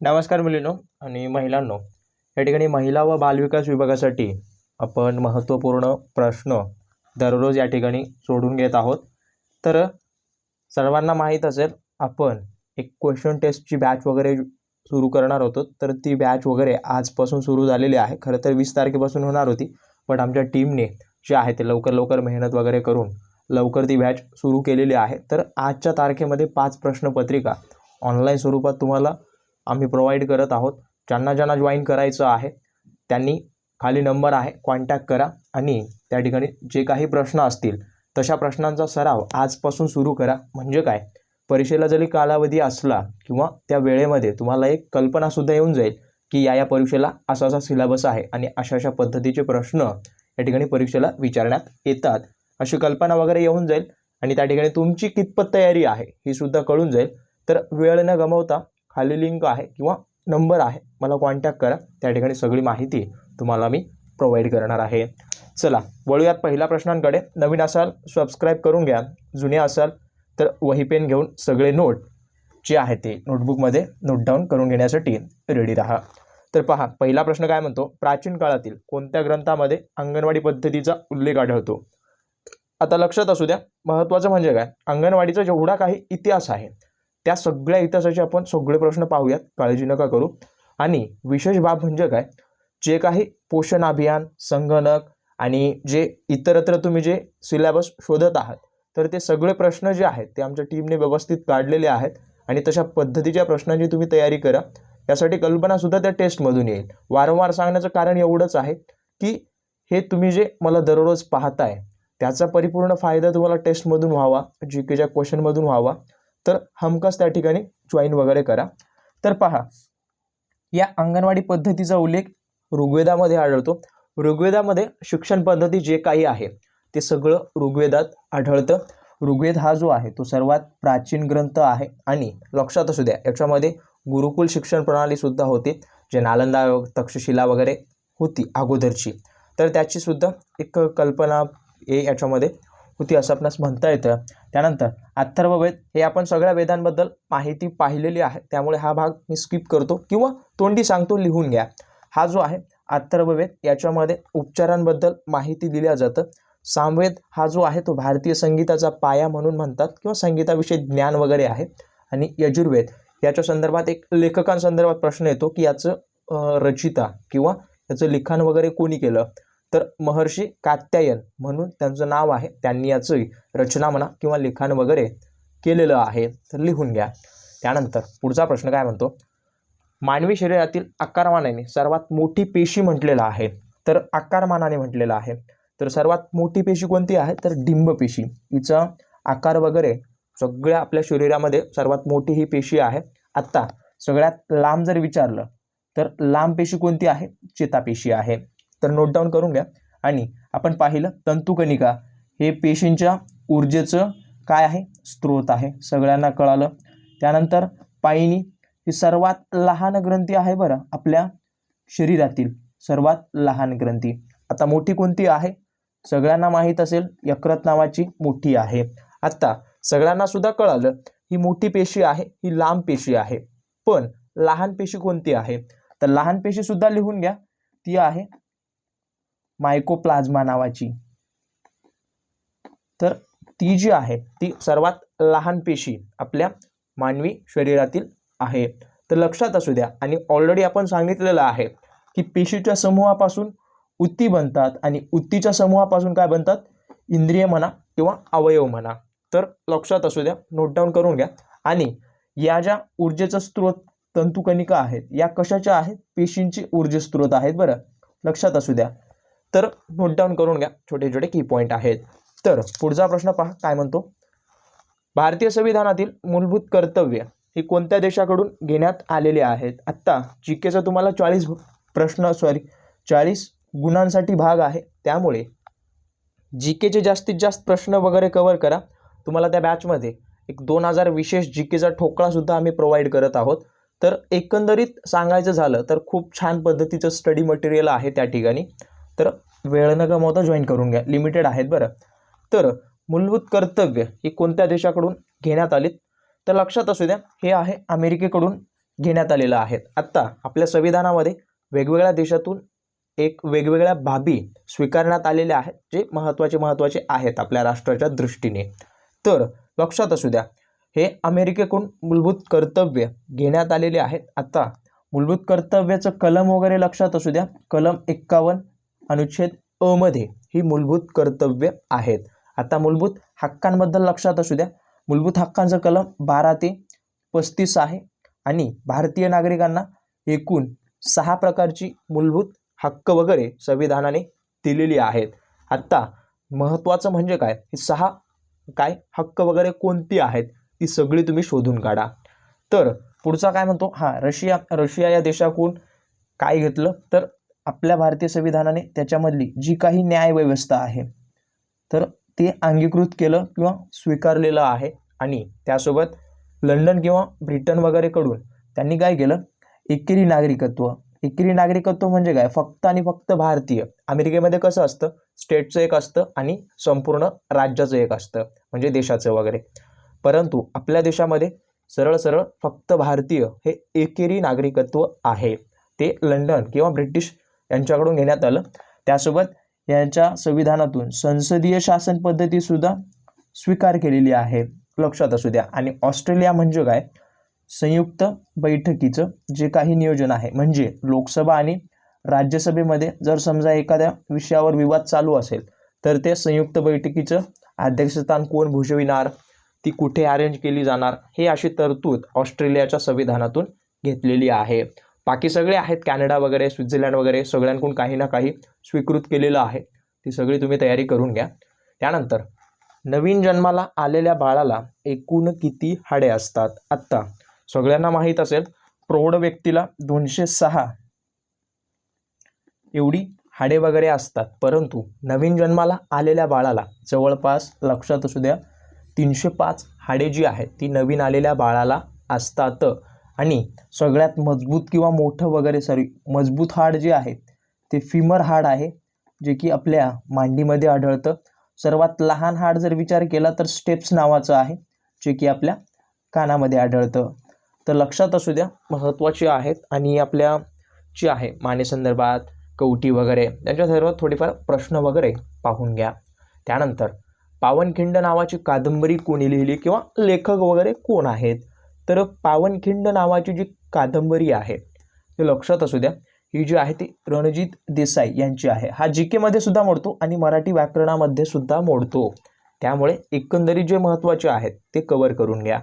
नमस्कार मुलींनो आणि महिलांनो या ठिकाणी महिला व बालविकास विभागासाठी आपण महत्त्वपूर्ण प्रश्न दररोज या ठिकाणी सोडून घेत आहोत. तर सर्वांना माहीत असेल आपण एक क्वेश्चन टेस्टची बॅच वगैरे सुरू करणार होतो. तर ती बॅच वगैरे आजपासून सुरू झालेली आहे. खरं तर वीस तारखेपासून होणार होती. पण आमच्या टीमने जे आहे ते लवकर लवकर मेहनत वगैरे करून लवकर ती बॅच सुरू केलेली आहे. तर आजच्या तारखेमध्ये पाच प्रश्नपत्रिका ऑनलाईन स्वरूपात तुम्हाला आम्ही प्रोव्हाइड करत आहोत. ज्यांना ज्यांना जॉईन करायचं आहे त्यांनी खाली नंबर आहे कॉन्टॅक्ट करा आणि त्या ठिकाणी जे काही प्रश्न असतील तशा प्रश्नांचा सराव आजपासून सुरू करा. म्हणजे काय? परीक्षेला जरी कालावधी असला किंवा त्या वेळेमध्ये तुम्हाला एक कल्पनासुद्धा येऊन जाईल की या या परीक्षेला असा असा सिलेबस आहे आणि अशा अशा पद्धतीचे प्रश्न या ठिकाणी परीक्षेला विचारण्यात येतात. अशी कल्पना वगैरे येऊन जाईल आणि त्या ठिकाणी तुमची कितपत तयारी आहे ही सुद्धा कळून जाईल. तर वेळ न गमावता खाली लिंक आहे किंवा नंबर आहे मला कॉन्टॅक्ट करा. त्या ठिकाणी सगळी माहिती तुम्हाला मी प्रोव्हाइड करणार आहे. चला वळूयात पहिल्या प्रश्नांकडे. नवीन असाल सबस्क्राईब करून घ्या. जुने असाल तर वही पेन घेऊन सगळे नोट जे आहे ते नोटबुकमध्ये नोट डाऊन करून घेण्यासाठी रेडी राहा. तर पहा पहिला प्रश्न काय म्हणतो? प्राचीन काळातील कोणत्या ग्रंथामध्ये अंगणवाडी पद्धतीचा उल्लेख आढळतो? आता लक्षात असू द्या महत्त्वाचं म्हणजे काय? अंगणवाडीचा जेवढा काही इतिहास आहे त्या सगळ्या इतिहासाचे आपण सगळे प्रश्न पाहूयात. काळजी नका करू. आणि विशेष बाब म्हणजे काय? जे काही पोषण अभियान संगणक आणि जे इतरत्र तुम्ही जे सिलेबस शोधत आहात तर ते सगळे प्रश्न जे आहेत ते आमच्या टीमने व्यवस्थित काढलेले आहेत आणि तशा पद्धतीच्या प्रश्नांची तुम्ही तयारी करा. यासाठी कल्पनासुद्धा त्या टेस्टमधून येईल. वारंवार सांगण्याचं कारण एवढंच आहे की हे तुम्ही जे मला दररोज पाहताय त्याचा परिपूर्ण फायदा तुम्हाला टेस्टमधून व्हावा जी केच्या क्वेश्चनमधून व्हावा. तर हमखास त्या ठिकाणी जॉईन वगैरे करा. तर पहा या अंगणवाडी पद्धतीचा उल्लेख ऋग्वेदामध्ये आढळतो. ऋग्वेदामध्ये शिक्षण पद्धती जे काही आहे ते सगळं ऋग्वेदात आढळतं. ऋग्वेद हा जो आहे तो सर्वात प्राचीन ग्रंथ आहे आणि लक्षात असू द्या याच्यामध्ये गुरुकुल शिक्षण प्रणालीसुद्धा होती जे नालंदा तक्षशिला वगैरे होती अगोदरची. तर त्याचीसुद्धा एक कल्पना हे याच्यामध्ये. होती असं आपणास म्हणता येतं. त्यानंतर अथर्ववेद हे आपण सगळ्या वेदांबद्दल माहिती पाहिलेली आहे. त्यामुळे हा भाग मी स्किप करतो. किंवा तोंडी सांगतो लिहून घ्या. हा जो आहे अथर्ववेद याच्यामध्ये उपचारांबद्दल माहिती दिल्या जातं. सामवेद हा जो आहे तो भारतीय संगीताचा पाया म्हणून म्हणतात किंवा संगीताविषयी ज्ञान वगैरे आहे. आणि यजुर्वेद याच्या संदर्भात एक लेखकांसंदर्भात प्रश्न येतो की याचं रचिता किंवा याचं लिखाण वगैरे कोणी केलं? तर महर्षी कात्यायन म्हणून त्यांचं नाव आहे. त्यांनी याचं रचना म्हणा किंवा लिखाण वगैरे केलेलं आहे. तर लिहून घ्या. त्यानंतर पुढचा प्रश्न काय म्हणतो? मानवी शरीरातील आकारमानाने सर्वात मोठी पेशी म्हटलेलं आहे. तर आकारमानाने म्हटलेलं आहे. तर सर्वात मोठी पेशी कोणती आहे? तर डिंब पेशी. हिचा आकार वगैरे सगळ्या आपल्या शरीरामध्ये सर्वात मोठी ही पेशी आहे. आत्ता सगळ्यात लांब जर विचारलं तर लांब पेशी कोणती आहे? चेतापेशी आहे. तर नोट डाऊन करून घ्या. आणि आपण पाहिलं तंतुकणिका. हे पेशींच्या ऊर्जेचं काय आहे? स्रोत आहे. सगळ्यांना कळालं. त्यानंतर पायनी ही सर्वात लहान ग्रंथी आहे बरं आपल्या शरीरातील सर्वात लहान ग्रंथी. आता मोठी कोणती आहे? सगळ्यांना माहीत असेल यकृत नावाची मोठी आहे. आत्ता सगळ्यांना सुद्धा कळालं ही मोठी पेशी आहे ही लांब पेशी आहे. पण लहान पेशी कोणती आहे? तर लहान पेशी सुद्धा लिहून घ्या. ती आहे मायकोप्लाझ्मा नावाची. तर ती जी आहे ती सर्वात लहान पेशी आपल्या मानवी शरीरातील आहे. तर लक्षात असू द्या आणि ऑलरेडी आपण सांगितलेलं आहे की पेशीच्या समूहापासून उत्ती बनतात आणि उत्तीच्या समूहापासून काय बनतात? इंद्रिय म्हणा किंवा अवयव म्हणा. तर लक्षात असू द्या नोट डाऊन करून घ्या. आणि या ज्या ऊर्जेचा स्रोत तंतुकणिका आहेत या कशाच्या आहेत? पेशींचे ऊर्जे स्रोत आहेत बरं. लक्षात असू द्या. तर नोट डाऊन करून घ्या. छोटे छोटे की पॉईंट आहेत. तर पुढचा प्रश्न पहा काय म्हणतो? भारतीय संविधानातील मूलभूत कर्तव्य ही कोणत्या देशाकडून घेण्यात आलेले आहेत? आत्ता जी केचा तुम्हाला चाळीस प्रश्न सॉरी चाळीस गुणांसाठी भाग आहे. त्यामुळे जी केचे जास्तीत जास्त प्रश्न वगैरे कवर करा. तुम्हाला त्या बॅचमध्ये एक दोन हजार विशेष जी केचा ठोकळासुद्धा आम्ही प्रोव्हाइड करत आहोत. तर एकंदरीत सांगायचं झालं तर खूप छान पद्धतीचं स्टडी मटेरियल आहे त्या ठिकाणी. तर वेळ न गमावता जॉईन करून घ्या. लिमिटेड आहेत बरं. तर मूलभूत कर्तव्य ही कोणत्या देशाकडून घेण्यात आलीत? तर लक्षात असू द्या हे आहे अमेरिकेकडून घेण्यात आलेलं आहे. आत्ता आपल्या संविधानामध्ये वेगवेगळ्या देशातून एक वेगवेगळ्या बाबी स्वीकारण्यात आलेल्या आहेत जे महत्त्वाचे महत्त्वाचे आहेत आपल्या राष्ट्राच्या दृष्टीने. तर लक्षात असू द्या हे अमेरिकेकडून मूलभूत कर्तव्य घेण्यात आलेले आहेत. आता मूलभूत कर्तव्याचं कलम वगैरे लक्षात असू द्या. कलम एक्कावन्न अनुच्छेद अ मध्ये ही मूलभूत कर्तव्य आहेत. आता मूलभूत हक्कांबद्दल लक्षात असू द्या. मूलभूत हक्कांचं कलम बारा ते पस्तीस आहे आणि भारतीय नागरिकांना एकूण सहा प्रकारची मूलभूत हक्क वगैरे संविधानाने दिलेली आहेत. आत्ता महत्त्वाचं म्हणजे काय? ही सहा काय हक्क वगैरे कोणती आहेत? ती सगळी तुम्ही शोधून काढा. तर पुढचा काय म्हणतो? हां रशिया रशिया या देशाकडून काय घेतलं? तर आपल्या भारतीय संविधानाने त्याच्यामधली जी काही न्यायव्यवस्था आहे तर ते अंगीकृत केलं किंवा स्वीकारलेलं आहे. आणि त्यासोबत लंडन किंवा ब्रिटन वगैरेकडून त्यांनी काय केलं? एकेरी नागरिकत्व. एकेरी नागरिकत्व म्हणजे काय? फक्त आणि फक्त भारतीय. अमेरिकेमध्ये कसं असतं? स्टेटचं एक असतं आणि संपूर्ण राज्याचं एक असतं म्हणजे देशाचं वगैरे. परंतु आपल्या देशामध्ये सरळ सरळ फक्त भारतीय हे एकेरी नागरिकत्व आहे. ते लंडन किंवा ब्रिटिश यांच्याकडून घेण्यात आलं. त्यासोबत यांच्या संविधानातून संसदीय शासन पद्धतीसुद्धा स्वीकार केलेली आहे. लक्षात असू द्या. आणि ऑस्ट्रेलिया म्हणजे काय? संयुक्त बैठकीचं जे काही नियोजन आहे म्हणजे लोकसभा आणि राज्यसभेमध्ये जर समजा एखाद्या विषयावर विवाद चालू असेल तर ते संयुक्त बैठकीचं अध्यक्षस्थान कोण भूषविणार? ती कुठे अरेंज केली जाणार? हे अशी तरतूद ऑस्ट्रेलियाच्या संविधानातून घेतलेली आहे. बाकी सगळे आहेत कॅनडा वगैरे स्वित्झर्लंड वगैरे सगळ्यांकडून काही ना काही स्वीकृत केलेलं आहे. ती सगळी तुम्ही तयारी करून घ्या. त्यानंतर नवीन जन्माला आलेल्या बाळाला एकूण किती हाडे असतात? आत्ता सगळ्यांना माहीत असेल प्रौढ व्यक्तीला दोनशे सहा एवढी हाडे वगैरे असतात. परंतु नवीन जन्माला आलेल्या बाळाला जवळपास लक्षात असू द्या तीनशे पाच हाडे जी आहेत ती नवीन आलेल्या बाळाला असतात. आणि सगळ्यात मजबूत किंवा मोठं वगैरे सॉरी मजबूत हाड जे आहे ते फिमर हाड आहे जे की आपल्या मांडीमध्ये आढळतं. सर्वात लहान हाड जर विचार केला तर स्टेप्स नावाचं आहे जे की आपल्या कानामध्ये आढळतं. तर लक्षात असू द्या महत्त्वाचे आहेत आणि आपल्या जी आहे मानेसंदर्भात कवटी वगैरे यांच्या सर्वात थोडेफार प्रश्न वगैरे पाहून घ्या. त्यानंतर पावनखिंड नावाची कादंबरी कोणी लिहिली किंवा लेखक वगैरे कोण आहेत? तर पावनखिंड नावाची जी कादंबरी आहे ते लक्षात असू द्या ही जी आहे ती रणजित देसाई यांची आहे. हा जी केमध्ये सुद्धा मोडतो आणि मराठी व्याकरणामध्ये सुद्धा मोडतो. त्यामुळे एकंदरीत जे महत्त्वाचे आहेत ते कवर करून घ्या.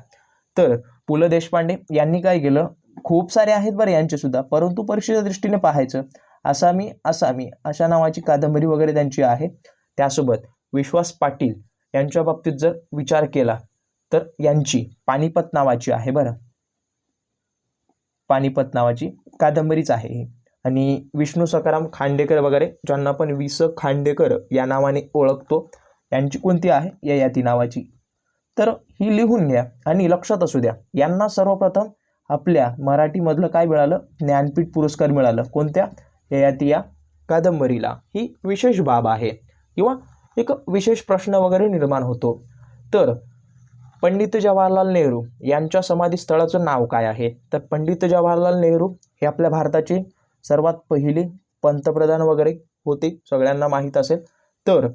तर पु ल देशपांडे यांनी काय केलं? खूप सारे आहेत बरं यांचे सुद्धा परंतु परीक्षेच्या दृष्टीने पाहायचं आसामी आसामी अशा नावाची कादंबरी वगैरे त्यांची आहे. त्यासोबत विश्वास पाटील यांच्या बाबतीत जर विचार केला तर यांची पानिपत नावाची आहे बरं. पानिपत नावाची कादंबरीच आहे ही. आणि विष्णू सकाराम खांडेकर वगैरे ज्यांना आपण वि स खांडेकर या नावाने ओळखतो यांची कोणती आहे? ययाती नावाची. तर ही लिहून घ्या आणि लक्षात असू द्या यांना सर्वप्रथम आपल्या मराठीमधलं काय मिळालं? ज्ञानपीठ पुरस्कार मिळालं. कोणत्या? ययाती या कादंबरीला. ही विशेष बाब आहे. किंवा एक विशेष प्रश्न वगैरे निर्माण होतो. तर पंडित जवाहरलाल नेहरू यांच्या समाधीस्थळाचं नाव काय आहे? तर पंडित जवाहरलाल नेहरू हे आपल्या भारताचे सर्वात पहिले पंतप्रधान वगैरे होते सगळ्यांना माहीत असेल. तर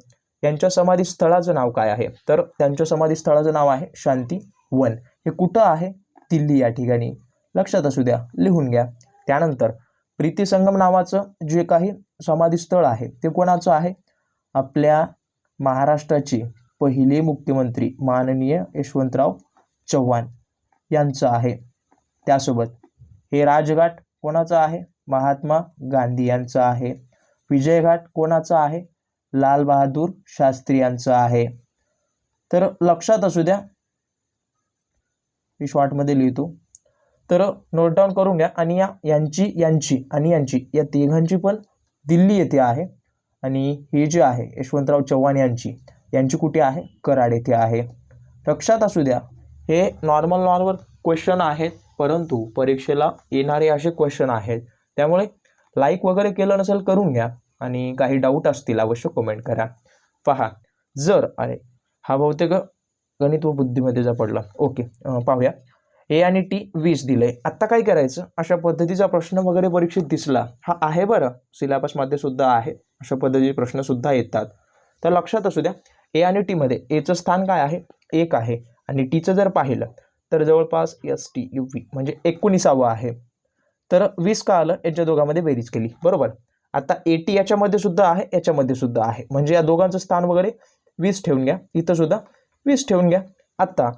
यांच्या समाधीस्थळाचं नाव काय आहे? तर त्यांच्या समाधीस्थळाचं नाव आहे शांती वन. हे कुठं आहे? दिल्ली या ठिकाणी. लक्षात असू द्या लिहून घ्या. त्यानंतर प्रीती संगम नावाचं जे काही समाधीस्थळ आहे ते कोणाचं आहे? आपल्या महाराष्ट्राची पहिले मुख्यमंत्री माननीय यशवंतराव चव्हाण यांचं आहे. त्यासोबत हे राजघाट कोणाचं आहे? महात्मा गांधी यांचं आहे. विजयघाट कोणाचं आहे? लाल बहादूर शास्त्री यांचं आहे. तर लक्षात असू द्या. मी शॉर्टमध्ये लिहितो. तर नोट डाऊन करून घ्या. आणि या यांची यांची आणि यांची या तिघांची पण दिल्ली येथे आहे. आणि ही जी आहे यशवंतराव चव्हाण यांची यांची कुठे आहे? कराड येथे आहे. लक्षात असू द्या हे नॉर्मल नॉर्मल क्वेश्चन आहेत परंतु परीक्षेला येणारे असे क्वेश्चन आहेत. त्यामुळे लाईक वगैरे केलं नसेल करून घ्या आणि काही डाऊट असतील अवश्य कमेंट करा. पहा जर अरे हा बहुतेक गणित व बुद्धीमध्येचा पडला ओके पाहूया. ए आणि टी वीस दिले. आत्ता काय करायचं? अशा पद्धतीचा प्रश्न वगैरे परीक्षेत दिसला. हा आहे बरं. सिलेबसमध्ये सुद्धा आहे. अशा पद्धतीचे प्रश्नसुद्धा येतात. तर लक्षात असू द्या ए आणि टीमध्ये एचं स्थान काय आहे? एक आहे. आणि टीचं जर पाहिलं तर जवळपास एस टी यू व्ही म्हणजे एकोणीसावं आहे. तर वीस का आलं? यांच्या दोघांमध्ये बेरीज केली. बरोबर? आता ए टी याच्यामध्ये सुद्धा आहे याच्यामध्ये सुद्धा आहे. म्हणजे या दोघांचं स्थान वगैरे वीस ठेवून घ्या. इथं सुद्धा वीस ठेवून घ्या. आत्ता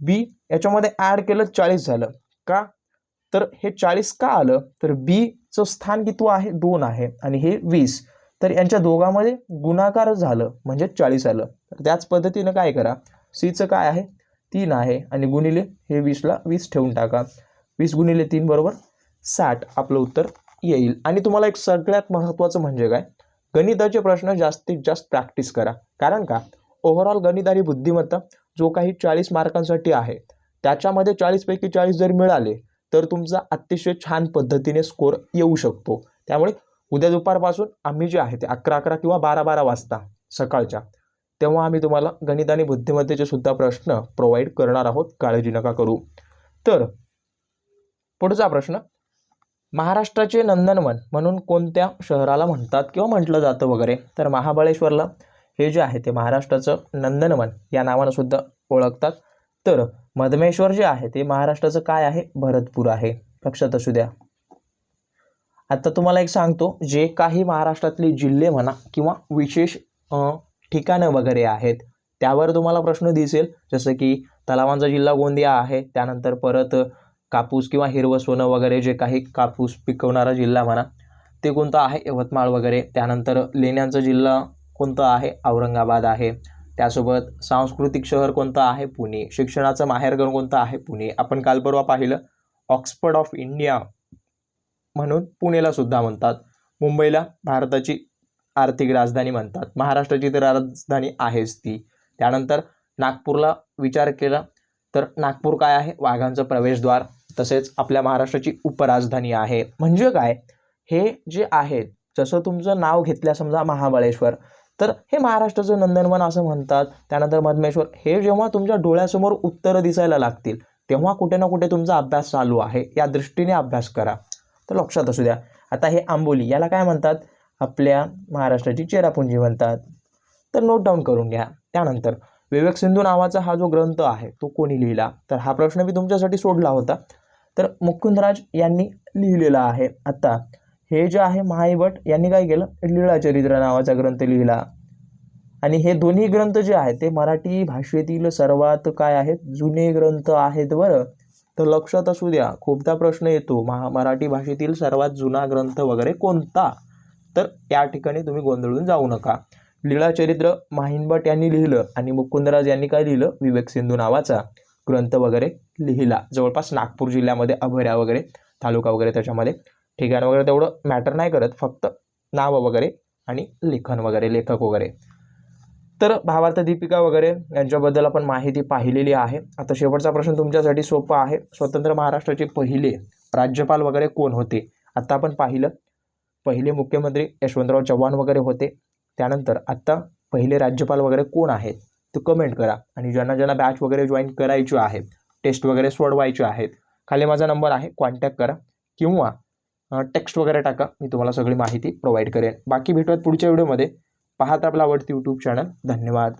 बी याच्यामध्ये ॲड केलं चाळीस झालं. का? तर हे चाळीस का आलं? तर बीचं स्थान किती आहे? दोन आहे. आणि हे वीस. तर यांच्या दोघांमध्ये गुणाकार झालं म्हणजे चाळीस आलं. तर त्याच पद्धतीनं काय करा? सीचं काय आहे? तीन आहे. आणि गुणिले हे वीसला वीस ठेवून टाका. वीस गुणिले तीन बरोबर साठ आपलं उत्तर येईल. आणि तुम्हाला एक सगळ्यात महत्त्वाचं म्हणजे काय? गणिताचे प्रश्न जास्तीत जास्त प्रॅक्टिस करा. कारण का? ओव्हरऑल गणित आणि बुद्धिमत्ता जो काही चाळीस मार्कांसाठी आहे त्याच्यामध्ये चाळीसपैकी चाळीस जर मिळाले तर तुमचा अतिशय छान पद्धतीने स्कोर येऊ शकतो. त्यामुळे उद्या दुपारपासून आम्ही जे आहे ते अकरा अकरा किंवा बारा बारा वाजता सकाळच्या. तेव्हा आम्ही तुम्हाला गणित आणि बुद्धिमत्तेचे सुद्धा प्रश्न प्रोव्हाइड करणार आहोत. काळजी नका करू. तर पुढचा प्रश्न. महाराष्ट्राचे नंदनवन म्हणून कोणत्या शहराला म्हणतात किंवा म्हटलं जातं वगैरे? तर महाबळेश्वरला. हे जे आहे ते महाराष्ट्राचं नंदनवन या नावानं सुद्धा ओळखतात. तर मधमेश्वर जे आहे ते महाराष्ट्राचं काय आहे? भरतपूर आहे. लक्षात असू द्या. आता तुम्हाला एक सांगतो. जे काही महाराष्ट्रातले जिल्हे म्हणा किंवा विशेष ठिकाणं वगैरे आहेत. त्यावर तुम्हाला प्रश्न दिसेल जसं की तलावांचा जिल्हा गोंदिया आहे त्यानंतर परत कापूस किंवा हिरवं सोनं वगैरे जे काही कापूस पिकवणारा जिल्हा म्हणा ते कोणतं आहे? यवतमाळ वगैरे. त्यानंतर लेण्यांचा जिल्हा कोणतं आहे? औरंगाबाद आहे. त्यासोबत सांस्कृतिक शहर कोणतं आहे? पुणे. शिक्षणाचं माहेरघर कोणतं आहे? पुणे. आपण काल परवा पाहिलं ऑक्सफर्ड ऑफ इंडिया म्हणून पुणेला सुद्धा म्हणतात. मुंबईला भारताची आर्थिक राजधानी म्हणतात. महाराष्ट्राची तर राजधानी आहेच ती. त्यानंतर नागपूरला विचार केला तर नागपूर काय आहे? वाघांचं प्रवेशद्वार. तसेच आपल्या महाराष्ट्राची उपराजधानी आहे. म्हणजे काय? हे जे आहे जसं तुमचं नाव घेतल्या समजा महाबळेश्वर तर हे महाराष्ट्राचं नंदनवन असं म्हणतात. त्यानंतर मधमेश्वर हे जेव्हा तुमच्या डोळ्यासमोर उत्तरं दिसायला लागतील तेव्हा कुठे ना कुठे तुमचा अभ्यास चालू आहे. या दृष्टीने अभ्यास करा. तर लक्षात असू द्या. आता हे आंबोली याला काय म्हणतात? आपल्या महाराष्ट्राची चेरापुंजी म्हणतात. तर नोट डाऊन करून घ्या. त्यानंतर विवेक सिंधू नावाचा हा जो ग्रंथ आहे तो कोणी लिहिला? तर हा प्रश्न मी तुमच्यासाठी सोडला होता. तर मुकुंदराज यांनी लिहिलेला आहे. आता हे जे आहे महाईभट यांनी काय केलं? लीळाचरित्र नावाचा ग्रंथ लिहिला. आणि हे दोन्ही ग्रंथ जे आहेत ते मराठी भाषेतील सर्वात काय आहेत? जुने ग्रंथ आहेत बरं. तर लक्षात असू द्या खूपदा प्रश्न येतो महा मराठी भाषेतील सर्वात जुना ग्रंथ वगैरे कोणता? तर या ठिकाणी तुम्ही गोंधळून जाऊ नका. लीळाचरित्र माहिनभट यांनी लिहिलं आणि मुकुंदराज यांनी काय लिहिलं? विवेक सिंधू नावाचा ग्रंथ वगैरे लिहिला. जवळपास नागपूर जिल्ह्यामध्ये अभऱ्या वगैरे तालुका वगैरे त्याच्यामध्ये. ठिकाण वगैरे तेवढं मॅटर नाही करत फक्त नावं वगैरे आणि लेखन वगैरे लेखक वगैरे. तर भावार्थ दीपिका वगैरे यांच्याबद्दल आपण माहिती पाहिलेली आहे. आता शेवटचा प्रश्न तुमच्यासाठी सोपा आहे. स्वतंत्र महाराष्ट्राचे पहिले राज्यपाल वगैरे कोण होते? आता आपण पाहिलं पहिले मुख्यमंत्री यशवंतराव चव्हाण वगैरे होते. त्यानंतर आत्ता पहिले राज्यपाल वगैरे कोण आहेत? ते कमेंट करा. आणि ज्यांना ज्यांना बॅच वगैरे जॉईन करायची आहे टेस्ट वगैरे सोडवायचे आहेत खाली माझा नंबर आहे कॉन्टॅक्ट करा. किंवा टेक्स्ट वगैरे टाका. मी तुम्हाला सगळी माहिती प्रोव्हाइड करेन. बाकी भेटूयात पुढच्या व्हिडिओमध्ये पाहत आपला आवडती यूट्यूब चॅनल धन्यवाद.